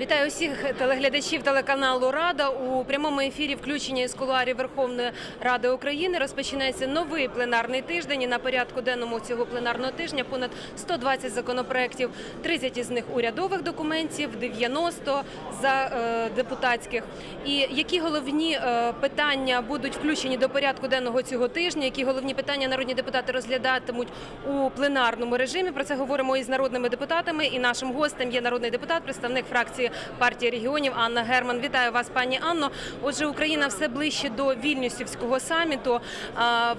Вітаю усіх телеглядачів телеканалу Рада у прямому ефірі. Включення із кулуарів Верховної Ради України розпочинається новий пленарний тиждень. І на порядку денному цього пленарного тижня понад 120 законопроєктів, 30 із них урядових документів, 90 за е, депутатських. І які головні е, питання будуть включені до порядку денного цього тижня? Які головні питання народні депутати розглядатимуть у пленарному режимі? Про це говоримо із народними депутатами. І нашим гостем є народний депутат, представник фракції партії регіонів Анна Герман. Вітаю вас, пані Анно. Отже, Україна все ближче до вільнюсівського саміту.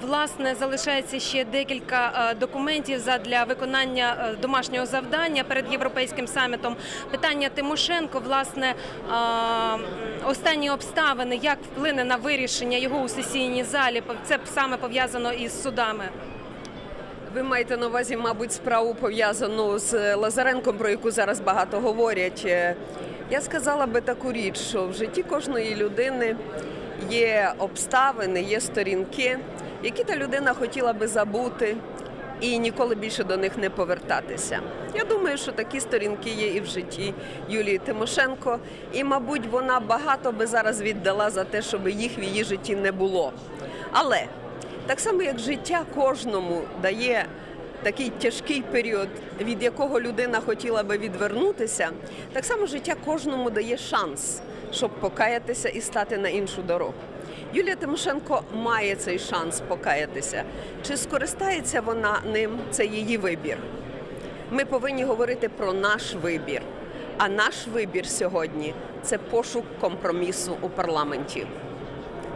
Власне, залишається ще декілька документів для виконання домашнього завдання перед європейським самітом. Питання Тимошенко, власне, останні обставини, як вплине на вирішення його у сесійній залі. Це саме пов'язано із судами. Ви маєте на увазі, мабуть, справу пов'язану з Лазаренком, про яку зараз багато говорять. Е, Я сказала би таку річ, що в житті кожної людини є обставини, є сторінки, які та людина хотіла би забути і ніколи більше до них не повертатися. Я думаю, що такі сторінки є і в житті Юлії Тимошенко, і, мабуть, вона багато би зараз віддала за те, щоб їх в її житті не було. Але так само, як життя кожному дає такий тяжкий період, від якого людина хотіла би відвернутися, так само життя кожному дає шанс, щоб покаятися і стати на іншу дорогу. Юлія Тимошенко має цей шанс покаятися. Чи скористається вона ним? Це її вибір. Ми повинні говорити про наш вибір. А наш вибір сьогодні це пошук компромісу у парламенті.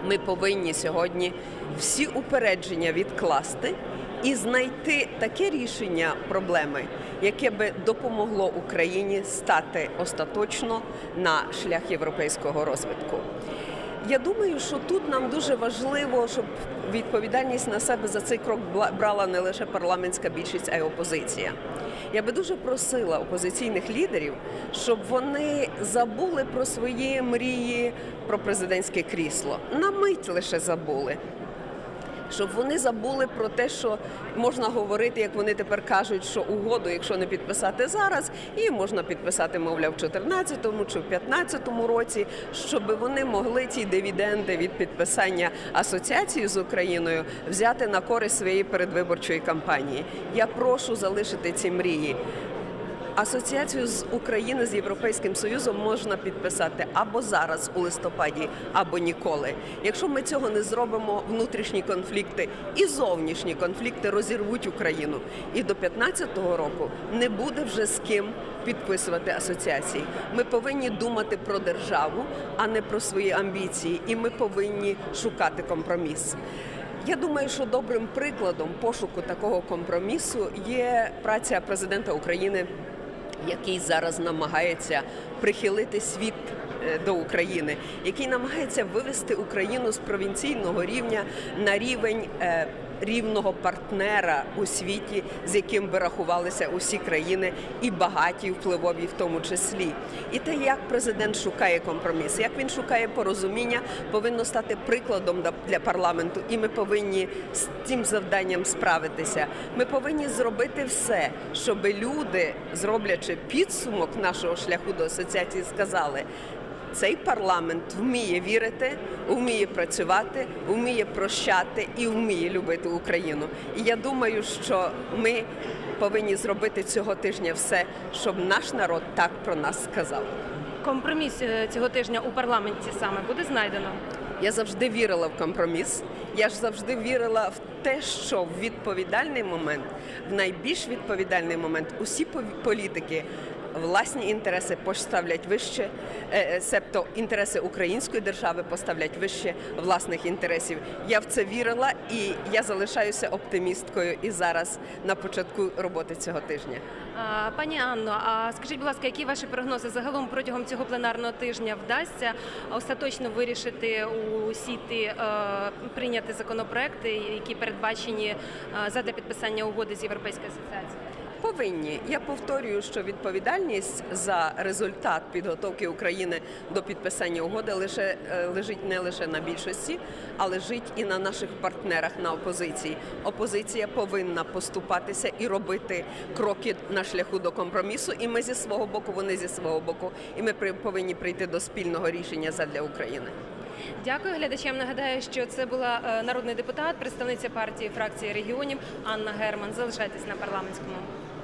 Ми повинні сьогодні всі упередження відкласти і знайти таке рішення проблеми, яке би допомогло Україні стати остаточно на шлях європейського розвитку. Я думаю, що тут нам дуже важливо, щоб відповідальність на себе за цей крок брала не лише парламентська більшість, а й опозиція. Я би дуже просила опозиційних лідерів, щоб вони забули про свої мрії про президентське крісло. На мить лише забули щоб вони забули про те, що можна говорити, як вони тепер кажуть, що угоду, якщо не підписати зараз, і можна підписати, мовляв, в 14-му чи в 15-му році, щоб вони могли ці дивіденди від підписання асоціації з Україною взяти на користь своєї передвиборчої кампанії. Я прошу залишити ці мрії. Асоціацію з України з Європейським Союзом можна підписати або зараз у листопаді, або ніколи. Якщо ми цього не зробимо, внутрішні конфлікти і зовнішні конфлікти розірвуть Україну. І до 15-го року не буде вже з ким підписувати асоціації. Ми повинні думати про державу, а не про свої амбіції, і ми повинні шукати компроміс. Я думаю, що добрим прикладом пошуку такого компромісу є праця президента України який зараз намагається прихилити світ е, до України, який намагається вивести Україну з провінційного рівня на рівень е, рівного партнера у світі, з яким би рахувалися усі країни, і багаті, і впливові в тому числі. І те, як президент шукає компроміс, як він шукає порозуміння, повинно стати прикладом для парламенту, і ми повинні з цим завданням справитися. Ми повинні зробити все, щоб люди, зроблячи підсумок нашого шляху до асоціації, сказали. Цей парламент вміє вірити, вміє працювати, вміє прощати і вміє любити Україну. І я думаю, що ми повинні зробити цього тижня все, щоб наш народ так про нас сказав. Компроміс е, цього тижня у парламенті саме буде знайдено. Я завжди вірила в компроміс. Я ж завжди вірила в те, що в відповідальний момент, в найбільш відповідальний момент, усі політики власні інтереси поставлять вище, е, е, себто інтереси української держави поставлять вище власних інтересів. Я в це вірила, і я залишаюся оптимісткою і зараз на початку роботи цього тижня. Пані Анно, а скажіть, будь ласка, які ваші прогнози загалом протягом цього пленарного тижня вдасться остаточно вирішити усі ті е, прийняти законопроекти, які передбачені задля підписання угоди з європейською асоціацією? Повинні. Я повторюю, що відповідальність за результат підготовки України до підписання угоди лише е, лежить не лише на більшості, а лежить і на наших партнерах на опозиції. Опозиція повинна поступатися і робити кроки на шляху до компромісу. І ми зі свого боку, вони зі свого боку. І ми при- повинні прийти до спільного рішення задля України. Дякую глядачам. Нагадаю, що це була е, народний депутат, представниця партії фракції регіонів Анна Герман. Залишайтесь на парламентському.